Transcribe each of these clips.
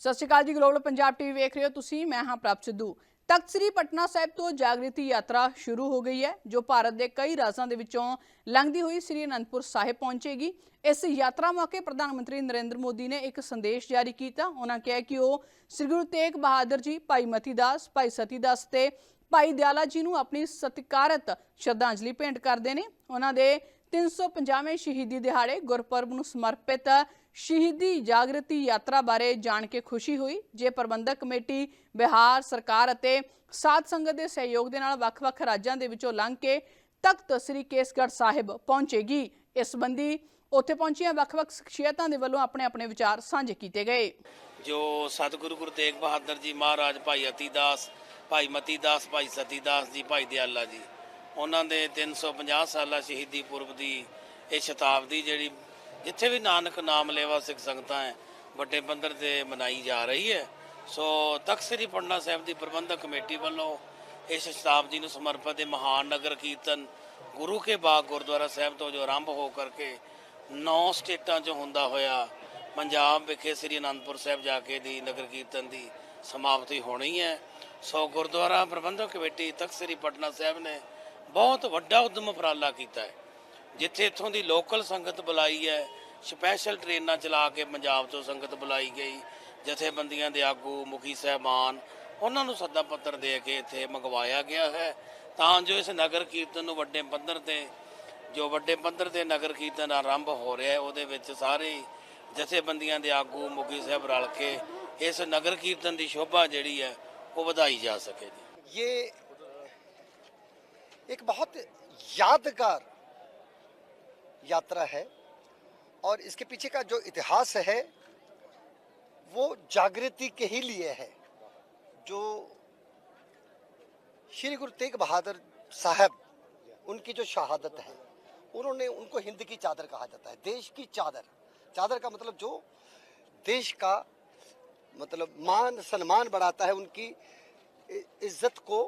ਸਤਿ ਸ਼੍ਰੀ ਅਕਾਲ ਜੀ, global Punjab TV ਵੇਖ ਰਹੇ ਹੋ ਤੁਸੀਂ, ਮੈਂ ਹਾਂ ਪ੍ਰਭ ਸਿੱਧੂ। ਤਖਤ ਸ੍ਰੀ ਪਟਨਾ ਸਾਹਿਬ ਤੋਂ ਜਾਗ੍ਰਿਤੀ ਯਾਤਰਾ ਸ਼ੁਰੂ ਹੋ ਗਈ ਹੈ, ਜੋ ਭਾਰਤ ਦੇ ਕਈ ਰਾਜਾਂ ਦੇ ਵਿੱਚੋਂ ਲੰਘਦੀ ਹੋਈ ਸ੍ਰੀ ਅਨੰਦਪੁਰ ਸਾਹਿਬ ਪਹੁੰਚੇਗੀ। ਇਸ ਯਾਤਰਾ ਮੌਕੇ ਪ੍ਰਧਾਨ ਮੰਤਰੀ ਨਰਿੰਦਰ ਮੋਦੀ ਨੇ ਇੱਕ ਸੰਦੇਸ਼ ਜਾਰੀ ਕੀਤਾ। ਉਹਨਾਂ ਕਿਹਾ ਕਿ ਉਹ ਸ੍ਰੀ ਗੁਰੂ ਤੇਗ ਬਹਾਦਰ ਜੀ, ਭਾਈ ਮਤੀ ਦਾਸ, ਭਾਈ ਸਤੀ ਦਾਸ ਤੇ ਭਾਈ ਦਿਆਲਾ ਜੀ ਨੂੰ ਆਪਣੀ ਸਤਿਕਾਰਤ ਸ਼ਰਧਾਂਜਲੀ ਭੇਂਟ ਕਰਦੇ ਨੇ। ਉਹਨਾਂ ਦੇ 350ਵੇਂ ਸ਼ਹੀਦੀ ਦਿਹਾੜੇ ਗੁਰਪੁਰਬ ਨੂੰ ਸਮਰਪਿਤ ਸ਼ਹੀਦੀ ਜਾਗਰਤੀ ਯਾਤਰਾ ਬਾਰੇ ਜਾਣ ਕੇ ਖੁਸ਼ੀ ਹੋਈ। ਜੇ ਪ੍ਰਬੰਧਕ ਕਮੇਟੀ, ਬਿਹਾਰ ਸਰਕਾਰ ਅਤੇ ਸਾਧ ਸੰਗਤ ਦੇ ਸਹਿਯੋਗ ਦੇ ਨਾਲ ਵੱਖ-ਵੱਖ ਰਾਜਾਂ ਦੇ ਵਿੱਚੋਂ ਲੰਘ ਕੇ ਤਖਤ ਸ੍ਰੀ ਕੇਸਗੜ੍ਹ ਸਾਹਿਬ ਪਹੁੰਚੇਗੀ, ਇਸ ਸੰਬੰਧੀ ਉੱਥੇ ਪਹੁੰਚੀਆਂ ਵੱਖ-ਵੱਖ ਸ਼ਖਸੀਅਤਾਂ ਦੇ ਵੱਲੋਂ ਆਪਣੇ-ਆਪਣੇ ਵਿਚਾਰ ਸਾਂਝੇ ਕੀਤੇ ਗਏ। ਜੋ ਸਤਿਗੁਰੂ ਗੁਰੂ ਤੇਗ ਬਹਾਦਰ ਜੀ ਮਹਾਰਾਜ ਭਾਈ ਅਤੀ ਦਾਸ ਭਾਈ ਮਤੀ ਦਾਸ ਭਾਈ ਸਤੀ ਦਾਸ ਜੀ, ਭਾਈ ਦਿਆਲਾ ਜੀ, ਉਹਨਾਂ ਦੇ 350 ਸਾਲਾ ਸ਼ਹੀਦੀ ਪੁਰਬ ਦੀ ਇਹ ਸ਼ਤਾਬਦੀ ਜਿਹੜੀ ਜਿੱਥੇ ਵੀ ਨਾਨਕ ਨਾਮ ਲੇਵਾ ਸਿੱਖ ਸੰਗਤਾਂ ਹੈ, ਵੱਡੇ ਪੱਧਰ ਤੇ ਮਨਾਈ ਜਾ ਰਹੀ ਹੈ। ਸੋ ਤਖਤ ਸ੍ਰੀ ਪਟਨਾ ਸਾਹਿਬ ਦੀ ਪ੍ਰਬੰਧਕ ਕਮੇਟੀ ਵੱਲੋਂ ਇਸ ਸ਼ਤਾਬਦੀ ਨੂੰ ਸਮਰਪਿਤ ਇਹ ਮਹਾਨ ਨਗਰ ਕੀਰਤਨ ਗੁਰੂ ਕੇ ਬਾਗ ਗੁਰਦੁਆਰਾ ਸਾਹਿਬ ਤੋਂ ਜੋ ਆਰੰਭ ਹੋ ਕਰਕੇ ਨੌ ਸਟੇਟਾਂ 'ਚ ਹੁੰਦਾ ਹੋਇਆ ਪੰਜਾਬ ਵਿਖੇ ਸ੍ਰੀ ਅਨੰਦਪੁਰ ਸਾਹਿਬ ਜਾ ਕੇ ਦੀ ਨਗਰ ਕੀਰਤਨ ਦੀ ਸਮਾਪਤੀ ਹੋਣੀ ਹੈ। ਸੋ ਗੁਰਦੁਆਰਾ ਪ੍ਰਬੰਧਕ ਕਮੇਟੀ ਤਖਤ ਸ੍ਰੀ ਪਟਨਾ ਸਾਹਿਬ ਨੇ ਬਹੁਤ ਵੱਡਾ ਉਦਮ ਉਪਰਾਲਾ ਕੀਤਾ ਹੈ। ਜਿੱਥੇ ਇੱਥੋਂ ਦੀ ਲੋਕਲ ਸੰਗਤ ਬੁਲਾਈ ਹੈ ਸਪੈਸ਼ਲ ਟ੍ਰੇਨਾਂ ਚਲਾ ਕੇ ਪੰਜਾਬ ਤੋਂ ਸੰਗਤ ਬੁਲਾਈ ਗਈ, ਜਥੇਬੰਦੀਆਂ ਦੇ ਆਗੂ, ਮੁਖੀ ਸਹਿਬਾਨ, ਉਹਨਾਂ ਨੂੰ ਸੱਦਾ ਪੱਤਰ ਦੇ ਕੇ ਇੱਥੇ ਮੰਗਵਾਇਆ ਗਿਆ ਹੈ। ਤਾਂ ਜੋ ਇਸ ਨਗਰ ਕੀਰਤਨ ਨੂੰ ਵੱਡੇ ਪੱਧਰ ਤੇ, ਜੋ ਵੱਡੇ ਪੱਧਰ ਤੇ ਨਗਰ ਕੀਰਤਨ ਆਰੰਭ ਹੋ ਰਿਹਾ ਹੈ, ਉਹਦੇ ਵਿੱਚ ਸਾਰੇ ਜਥੇਬੰਦੀਆਂ ਦੇ ਆਗੂ, ਮੁਖੀ ਸਾਹਿਬ ਰਲ ਕੇ ਇਸ ਨਗਰ ਕੀਰਤਨ ਦੀ ਸ਼ੋਭਾ ਜਿਹੜੀ ਹੈ, ਉਹ ਵਧਾਈ ਜਾ ਸਕੇ ਜੀ ਇਹ ਇੱਕ ਬਹੁਤ ਯਾਦਗਾਰ यात्रा है और इसके पीछे का जो इतिहास है, वो जागृति के ही लिए है, जो श्री गुरु तेग बहादुर साहब, उनकी जो शहादत है, उन्होंने उनको हिंद की चादर कहा जाता है, देश की चादर। चादर का मतलब जो देश का मतलब मान, सम्मान बढ़ाता है, उनकी इज़्ज़त को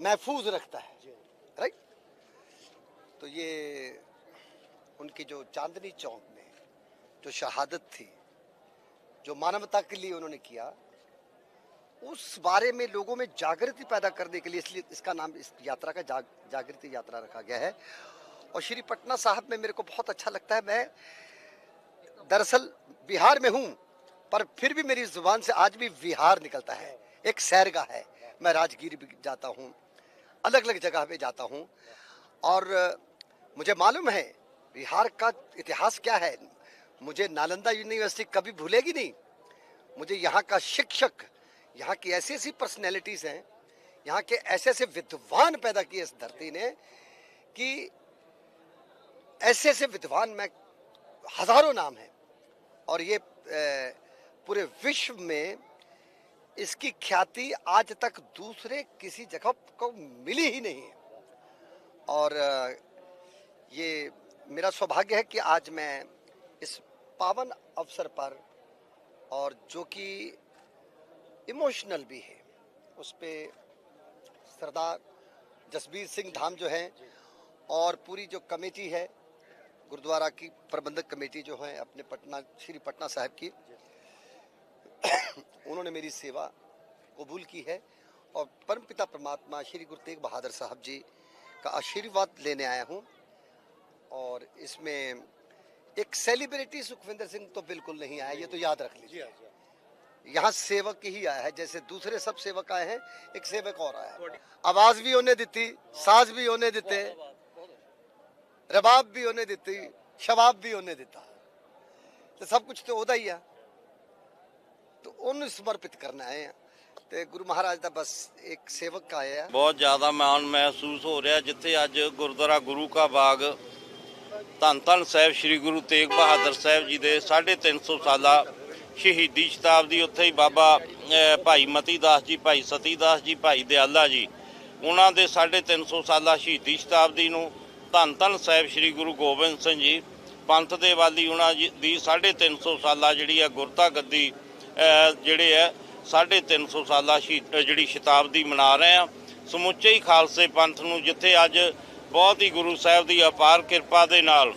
महफूज रखता है। राइट तो ये उनकी जो चांदनी चौक में जो शहादत थी जो मानवता के लिए उन्होंने किया उस बारे में लोगों में जागृति पैदा करने के लिए इसलिए इसका नाम इस यात्रा का जाग, जागृति यात्रा रखा गया है। और श्री पटना साहब में मेरे को बहुत अच्छा लगता है मैं दरअसल बिहार में हूँ पर फिर भी मेरी ज़ुबान से आज भी बिहार निकलता है। एक सैरगा है मैं राजगीर भी जाता हूँ अलग अलग जगह पे जाता हूँ। और मुझे मालूम है बिहार का इतिहास क्या है? मुझे नालंदा यूनिवर्सिटी कभी भूलेगी नहीं। मुझे यहाँ का शिक्षक, यहाँ की ऐसी ऐसी पर्सनैलिटीज़ हैं, यहाँ के ऐसे ऐसे विद्वान पैदा किए इस धरती ने कि ऐसे ऐसे विद्वान में हज़ारों नाम हैं। और ये पूरे विश्व में इसकी ख्याति आज तक दूसरे किसी जगह को मिली ही नहीं है। और ये मेरा सौभाग्य है कि आज मैं इस पावन अवसर पर और जो कि इमोशनल भी है, उस पर सरदार जसबीर सिंह धाम जो है और पूरी जो कमेटी है, गुरुद्वारा की प्रबंधक कमेटी जो है, अपने पटना, श्री पटना साहब की, उन्होंने मेरी सेवा कबूल की है और परमपिता परमात्मा श्री गुरु तेग बहादुर साहब जी का आशीर्वाद लेने आया हूँ। और इसमें एक सेलिब्रिटी सुखविंदर सिंह तो बिल्कुल नहीं आया ये तो याद रख लीजिए यहाँ सेवक ही आया है जैसे दूसरे सब सेवक आए हैं एक सेवक और आया है आवाज भी होने देती साज भी होने देते रबाब भी होने देती शबाब भी होने देता ਤੇ ਸਭ ਕੁਝ ਤੇ ਉਹਦਾ ਹੀ ਆ ਤੇ ਉਹਨੂੰ ਸਮਰਪਿਤ ਕਰਨਾ ਹੈ ਤੇ ਗੁਰੂ ਮਹਾਰਾਜ ਦਾ ਬਸ ਇੱਕ ਸੇਵਕ ਆਇਆ ਬਹੁਤ ਜ਼ਿਆਦਾ ਮਾਣ ਮਹਿਸੂਸ ਹੋ ਰਿਹਾ ਜਿੱਥੇ ਅੱਜ ਗੁਰਦੁਆਰਾ ਗੁਰੂ ਕਾ ਬਾਗ ਧੰਨ ਧੰਨ ਸਾਹਿਬ ਸ੍ਰੀ ਗੁਰੂ ਤੇਗ ਬਹਾਦਰ ਸਾਹਿਬ ਜੀ ਦੇ 350 ਸਾਲਾ ਸ਼ਹੀਦੀ ਸ਼ਤਾਬਦੀ ਉੱਥੇ ਹੀ ਬਾਬਾ ਭਾਈ ਮਤੀ ਦਾਸ ਜੀ, ਭਾਈ ਸਤੀ ਦਾਸ ਜੀ, ਭਾਈ ਦਿਆਲਾ ਜੀ, ਉਹਨਾਂ ਦੇ 350 ਸਾਲਾ ਸ਼ਹੀਦੀ ਸ਼ਤਾਬਦੀ ਨੂੰ ਧੰਨ ਧੰਨ ਸਾਹਿਬ ਸ੍ਰੀ ਗੁਰੂ ਗੋਬਿੰਦ ਸਿੰਘ ਜੀ, ਪੰਥ ਦੇ ਵਾਲੀ ਉਹਨਾਂ ਜੀ ਦੀ 350 ਸਾਲਾ ਜਿਹੜੀ ਆ ਗੁਰਤਾ ਗੱਦੀ ਜਿਹੜੇ ਹੈ 350 ਸਾਲਾ ਸ਼ਹੀਦ ਜਿਹੜੀ ਸ਼ਤਾਬਦੀ ਮਨਾ ਰਹੇ ਆ। ਸਮੁੱਚੇ ਹੀ ਖਾਲਸੇ ਪੰਥ ਨੂੰ ਜਿੱਥੇ ਅੱਜ ਬਹੁਤ ਹੀ ਗੁਰੂ ਸਾਹਿਬ ਦੀ ਅਪਾਰ ਕਿਰਪਾ ਦੇ ਨਾਲ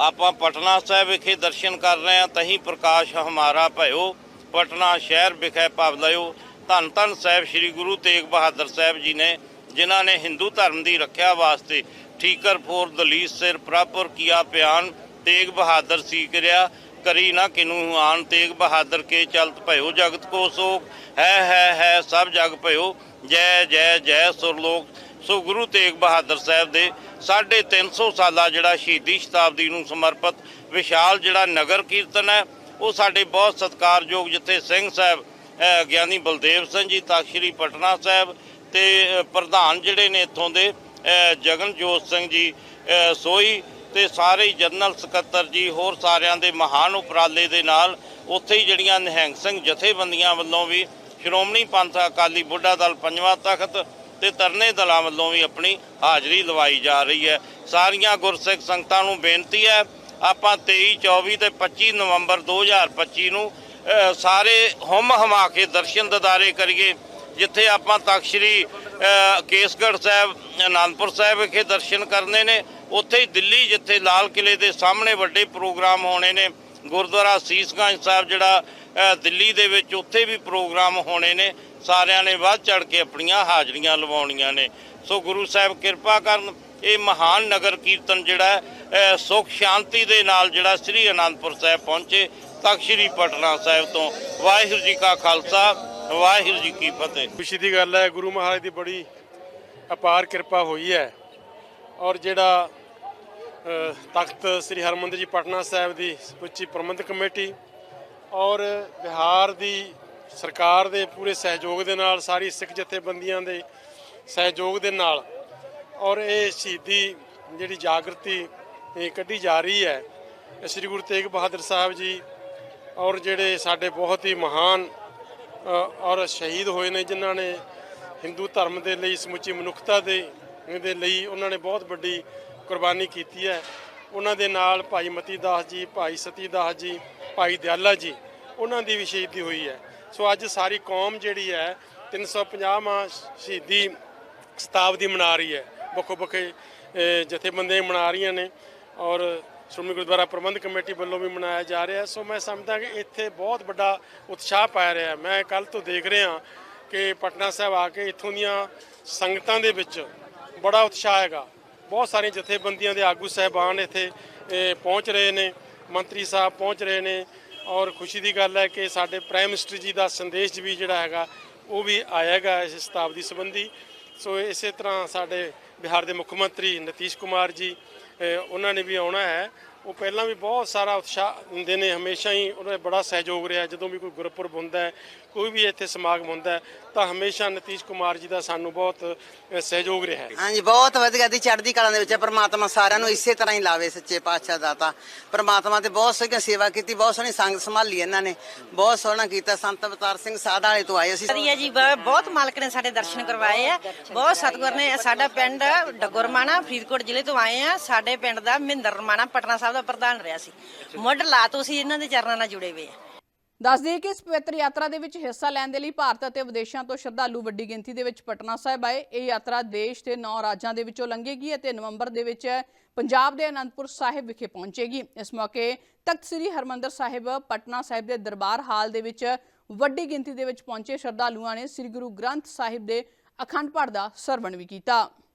ਆਪਾਂ ਪਟਨਾ ਸਾਹਿਬ ਵਿਖੇ ਦਰਸ਼ਨ ਕਰ ਰਹੇ ਹਾਂ। ਤਹੀਂ ਪ੍ਰਕਾਸ਼ ਹਮਾਰਾ ਭਇਓ, ਪਟਨਾ ਸ਼ਹਿਰ ਵਿਖੇ ਭਵ ਲਿਓ ਧੰਨ ਧੰਨ ਸਾਹਿਬ ਸ੍ਰੀ ਗੁਰੂ ਤੇਗ ਬਹਾਦਰ ਸਾਹਿਬ ਜੀ ਨੇ, ਜਿਨ੍ਹਾਂ ਨੇ ਹਿੰਦੂ ਧਰਮ ਦੀ ਰੱਖਿਆ ਵਾਸਤੇ ਠੀਕਰ ਫੋਰ ਦਲੀਸ ਸਿਰ ਪ੍ਰਾਪਰ ਕੀਆ ਪਿਆਨ, ਤੇਗ ਬਹਾਦਰ ਸੀ ਕਰਿਆ ਕਰੀ ਨਾ ਕਿਨੂ ਆਨ, ਤੇਗ ਬਹਾਦਰ ਕੇ ਚਲਤ ਭਇਓ ਜਗਤ ਕੋ ਸੋਖ ਹੈ ਹੈ ਹੈ, ਸਭ ਜਗ ਭਇਓ। ਜੈ ਜੈ ਜੈ ਸੁਰਲੋਕ। ਸੋ ਗੁਰੂ ਤੇਗ ਬਹਾਦਰ ਸਾਹਿਬ ਦੇ 350 ਸਾਲਾ ਜਿਹੜਾ ਸ਼ਹੀਦੀ ਸ਼ਤਾਬਦੀ ਨੂੰ ਸਮਰਪਿਤ ਵਿਸ਼ਾਲ ਜਿਹੜਾ ਨਗਰ ਕੀਰਤਨ ਹੈ, ਉਹ ਸਾਡੇ ਬਹੁਤ ਸਤਿਕਾਰਯੋਗ ਜਿੱਥੇ ਸਿੰਘ ਸਾਹਿਬ ਗਿਆਨੀ ਬਲਦੇਵ ਸਿੰਘ ਜੀ, ਤਖਤ ਸ੍ਰੀ ਪਟਨਾ ਸਾਹਿਬ ਤੇ ਪ੍ਰਧਾਨ ਜਿਹੜੇ ਨੇ ਇੱਥੋਂ ਦੇ, ਅਹ, ਜਗਨਜੋਤ ਸਿੰਘ ਜੀ ਸੋਈ ਤੇ ਸਾਰੇ ਜਨਰਲ ਸਕੱਤਰ ਜੀ, ਹੋਰ ਸਾਰਿਆਂ ਦੇ ਮਹਾਨ ਉਪਰਾਲੇ ਦੇ ਨਾਲ ਉੱਥੇ ਹੀ ਜਿਹੜੀਆਂ ਨਿਹੰਗ ਸਿੰਘ ਜਥੇਬੰਦੀਆਂ ਵੱਲੋਂ ਵੀ ਸ਼੍ਰੋਮਣੀ ਪੰਥ ਅਕਾਲੀ ਬੁੱਢਾ ਦਲ ਪੰਜਵਾਂ ਤਖਤ ਤੇ ਤਰਨੇ ਦਲਾਂ ਵੱਲੋਂ ਵੀ ਆਪਣੀ ਹਾਜ਼ਰੀ ਲਵਾਈ ਜਾ ਰਹੀ ਹੈ। ਸਾਰੀਆਂ ਗੁਰਸਿੱਖ ਸੰਗਤਾਂ ਨੂੰ ਬੇਨਤੀ ਹੈ, ਆਪਾਂ 23 24 ਤੇ 25 ਨਵੰਬਰ 2025 ਨੂੰ ਸਾਰੇ ਹੁਮ ਹਮਾ ਕੇ ਦਰਸ਼ਨ ਦਿਦਾਰੇ ਕਰੀਏ, ਜਿੱਥੇ ਆਪਾਂ ਤਖਤ ਸ੍ਰੀ ਕੇਸਗੜ੍ਹ ਸਾਹਿਬ, ਅਨੰਦਪੁਰ ਸਾਹਿਬ ਵਿਖੇ ਦਰਸ਼ਨ ਕਰਨੇ ਨੇ, ਉੱਥੇ ਹੀ ਦਿੱਲੀ ਜਿੱਥੇ ਲਾਲ ਕਿਲੇ ਦੇ ਸਾਹਮਣੇ ਵੱਡੇ ਪ੍ਰੋਗਰਾਮ ਹੋਣੇ ਨੇ, ਗੁਰਦੁਆਰਾ ਸੀਸਗੰਜ ਸਾਹਿਬ ਜਿਹੜਾ ਦਿੱਲੀ ਦੇ ਵਿੱਚ ਉੱਥੇ ਵੀ ਪ੍ਰੋਗਰਾਮ ਹੋਣੇ ਨੇ ਸਾਰਿਆਂ ਨੇ ਵੱਧ ਚੜ ਕੇ ਆਪਣੀਆਂ ਹਾਜ਼ਰੀਆਂ ਲਵਾਉਣੀਆਂ ਨੇ। ਸੋ ਗੁਰੂ ਸਾਹਿਬ ਕਿਰਪਾ ਕਰਨ ਇਹ ਮਹਾਨ ਨਗਰ ਕੀਰਤਨ ਜਿਹੜਾ ਹੈ, ਸੁਖ ਸ਼ਾਂਤੀ ਦੇ ਨਾਲ ਜਿਹੜਾ ਸ੍ਰੀ ਅਨੰਦਪੁਰ ਸਾਹਿਬ ਪਹੁੰਚੇ ਤਖਤ ਸ੍ਰੀ ਪਟਨਾ ਸਾਹਿਬ ਤੋਂ। ਵਾਹਿਗੁਰੂ ਜੀ ਕਾ ਖਾਲਸਾ ਵਾਹਿਗੁਰੂ ਜੀ ਕੀ ਫਤਿਹ। ਖੁਸ਼ੀ ਦੀ ਗੱਲ ਹੈ ਗੁਰੂ ਮਹਾਰਾਜ ਦੀ ਬੜੀ ਅਪਾਰ ਕਿਰਪਾ ਹੋਈ ਹੈ। ਔਰ ਜਿਹੜਾ ਤਖਤ ਸ੍ਰੀ ਹਰਮੰਦਰ ਜੀ ਪਟਨਾ ਸਾਹਿਬ ਦੀ ਸਮੁੱਚੀ ਪ੍ਰਬੰਧਕ ਕਮੇਟੀ ਔਰ ਬਿਹਾਰ ਦੀ ਸਰਕਾਰ ਦੇ ਪੂਰੇ ਸਹਿਯੋਗ ਦੇ ਨਾਲ, ਸਾਰੀ ਸਿੱਖ ਜਥੇਬੰਦੀਆਂ ਦੇ ਸਹਿਯੋਗ ਦੇ ਨਾਲ ਔਰ ਇਹ ਸ਼ਹੀਦੀ ਜਿਹੜੀ ਜਾਗਰਤੀ, ਇਹ ਕੱਢੀ ਜਾ ਰਹੀ ਹੈ ਸ੍ਰੀ ਗੁਰੂ ਤੇਗ ਬਹਾਦਰ ਸਾਹਿਬ ਜੀ ਔਰ ਜਿਹੜੇ ਸਾਡੇ ਬਹੁਤ ਹੀ ਮਹਾਨ ਔਰ ਸ਼ਹੀਦ ਹੋਏ ਨੇ, ਜਿਨ੍ਹਾਂ ਨੇ ਹਿੰਦੂ ਧਰਮ ਦੇ ਲਈ, ਸਮੁੱਚੀ ਮਨੁੱਖਤਾ ਦੇ ਦੇ ਲਈ ਉਹਨਾਂ ਨੇ ਬਹੁਤ ਵੱਡੀ ਕੁਰਬਾਨੀ ਕੀਤੀ ਹੈ। ਉਹਨਾਂ ਦੇ ਨਾਲ ਭਾਈ ਮਤੀ ਦਾਸ ਜੀ, ਭਾਈ ਸਤੀ ਦਾਸ ਜੀ, ਭਾਈ ਦਿਆਲਾ ਜੀ, ਉਹਨਾਂ ਦੀ ਵੀ ਸ਼ਹੀਦੀ ਹੋਈ ਹੈ। ਸੋ ਅੱਜ ਸਾਰੀ ਕੌਮ ਜਿਹੜੀ ਹੈ 350ਵਾਂ ਸ਼ਹੀਦੀ ਸ਼ਤਾਬਦੀ ਮਨਾ ਰਹੀ ਹੈ। ਵੱਖੋ ਵੱਖੇ ਜਥੇਬੰਦੀਆਂ ਮਨਾ ਰਹੀਆਂ ਨੇ ਔਰ ਸ਼੍ਰੋਮਣੀ ਗੁਰਦੁਆਰਾ ਪ੍ਰਬੰਧਕ ਕਮੇਟੀ ਵੱਲੋਂ ਵੀ ਮਨਾਇਆ ਜਾ ਰਿਹਾ। ਸੋ ਮੈਂ ਸਮਝਦਾ ਕਿ ਇੱਥੇ ਬਹੁਤ ਵੱਡਾ ਉਤਸ਼ਾਹ ਪਾਇਆ ਰਿਹਾ। ਮੈਂ ਕੱਲ ਤੋਂ ਦੇਖ ਰਿਹਾ ਕਿ ਪਟਨਾ ਸਾਹਿਬ ਆ ਕੇ ਇੱਥੋਂ ਦੀਆਂ ਸੰਗਤਾਂ ਦੇ ਵਿੱਚ ਬੜਾ ਉਤਸ਼ਾਹ ਹੈਗਾ। ਬਹੁਤ ਸਾਰੀਆਂ ਜਥੇਬੰਦੀਆਂ ਦੇ ਆਗੂ ਸਹਿਬਾਨ ਇੱਥੇ ਪਹੁੰਚ ਰਹੇ ਨੇ, ਮੰਤਰੀ ਸਾਹਿਬ ਪਹੁੰਚ ਰਹੇ ਨੇ। ਔਰ ਖੁਸ਼ੀ ਦੀ ਗੱਲ ਹੈ ਕਿ ਸਾਡੇ ਪ੍ਰਾਈਮ ਮਿਨਿਸਟਰ ਜੀ ਦਾ ਸੰਦੇਸ਼ ਵੀ ਜਿਹੜਾ ਹੈਗਾ, ਉਹ ਵੀ ਆਏਗਾ ਇਸ ਸ਼ਤਾਬਦੀ ਸੰਬੰਧੀ। ਸੋ ਇਸੇ ਤਰ੍ਹਾਂ ਸਾਡੇ ਬਿਹਾਰ ਦੇ ਮੁੱਖ ਮੰਤਰੀ ਨਤੀਸ਼ ਕੁਮਾਰ ਜੀ ਉਹਨਾਂ ਨੇ ਵੀ ਆਉਣਾ ਹੈ। ਉਹ ਪਹਿਲਾਂ ਵੀ ਬਹੁਤ ਸਾਰਾ ਉਤਸ਼ਾਹ ਦਿੰਦੇ ਨੇ, ਹਮੇਸ਼ਾ ਹੀ ਉਹਨਾਂ ਦਾ ਬੜਾ ਸਹਿਯੋਗ ਰਿਹਾ। ਜਦੋਂ ਵੀ ਕੋਈ ਗੁਰਪੁਰਬ ਹੁੰਦਾ ਹੈ ਕੋਈ ਵੀ ਇੱਥੇ ਸਮਾਗਮ ਹੁੰਦਾ ਹੈ ਤਾਂ ਹਮੇਸ਼ਾ ਨਤੀਸ਼ ਕੁਮਾਰ ਜੀ ਦਾ ਸਾਨੂੰ ਬਹੁਤ ਸਹਿਯੋਗ ਰਿਹਾ ਹੈ। ਹਾਂਜੀ ਬਹੁਤ ਵਧੀਆ ਦੀ ਚੜ੍ਹਦੀ ਕਲਾ ਦੇ ਵਿੱਚ ਪ੍ਰਮਾਤਮਾ ਸਾਰਿਆਂ ਨੂੰ ਇਸੇ ਤਰ੍ਹਾਂ ਹੀ ਲਾਵੇ ਸੱਚੇ ਪਾਤਸ਼ਾਹ ਦਾਤਾ ਪ੍ਰਮਾਤਮਾ ਤੇ ਬਹੁਤ ਸੋਹਣੀ ਸੇਵਾ ਕੀਤੀ ਬਹੁਤ ਸੋਹਣੀ ਸੰਗਤ ਸੰਭਾਲੀ ਇਹਨਾਂ ਨੇ। ਬਹੁਤ ਸੋਹਣਾ ਕੀਤਾ। ਸੰਤ ਅਵਤਾਰ ਸਿੰਘ ਸਾਧ ਵਾਲੇ ਤੋਂ ਆਏ ਅਸੀਂ। ਵਧੀਆ ਜੀ ਬਹੁਤ ਮਾਲਕ ਨੇ ਸਾਡੇ ਦਰਸ਼ਨ ਕਰਵਾਏ ਆ। ਬਹੁਤ ਸਤਿਗੁਰ ਨੇ ਸਾਡਾ ਪਿੰਡ ਡਗੁਰਮਾਣਾ ਫਰੀਦਕੋਟ ਜ਼ਿਲ੍ਹੇ ਤੋਂ ਆਏ ਆ। ਸਾਡੇ ਪਿੰਡ ਦਾ ਮਹਿੰਦਰ ਰਮਾਣਾ ਪਟਨਾ ਸਾਹਿਬ ਦਾ ਪ੍ਰਧਾਨ ਰਿਹਾ ਸੀ। ਮੁੱਢ ਲਾ ਤੋਂ ਇਹਨਾਂ ਦੇ ਚਰਨਾਂ ਨਾਲ ਜੁੜੇ ਹੋਏ ਆ। ਦੱਸ ਦਈਏ ਕਿ ਇਸ ਪਵਿੱਤਰ ਯਾਤਰਾ ਦੇ ਵਿੱਚ ਹਿੱਸਾ ਲੈਣ ਦੇ ਲਈ ਭਾਰਤ ਅਤੇ ਵਿਦੇਸ਼ਾਂ ਤੋਂ ਸ਼ਰਧਾਲੂ ਵੱਡੀ ਗਿਣਤੀ ਦੇ ਵਿੱਚ ਪਟਨਾ ਸਾਹਿਬ ਆਏ। ਇਹ ਯਾਤਰਾ ਦੇਸ਼ ਦੇ 9 ਰਾਜਾਂ ਦੇ ਵਿੱਚੋਂ ਲੰਘੇਗੀ ਅਤੇ ਨਵੰਬਰ ਦੇ ਵਿੱਚ ਪੰਜਾਬ ਦੇ ਅਨੰਦਪੁਰ ਸਾਹਿਬ ਵਿਖੇ ਪਹੁੰਚੇਗੀ। ਇਸ ਮੌਕੇ ਤਖਤ ਸ੍ਰੀ ਹਰਮੰਦਰ ਸਾਹਿਬ, ਪਟਨਾ ਸਾਹਿਬ ਦੇ ਦਰਬਾਰ ਹਾਲ ਦੇ ਵਿੱਚ ਵੱਡੀ ਗਿਣਤੀ ਦੇ ਵਿੱਚ ਪਹੁੰਚੇ ਸ਼ਰਧਾਲੂਆਂ ਨੇ ਸ੍ਰੀ ਗੁਰੂ ਗ੍ਰੰਥ ਸਾਹਿਬ ਦੇ ਅਖੰਡ ਪਾਠ ਦਾ ਸਰਵਣ ਵੀ ਕੀਤਾ।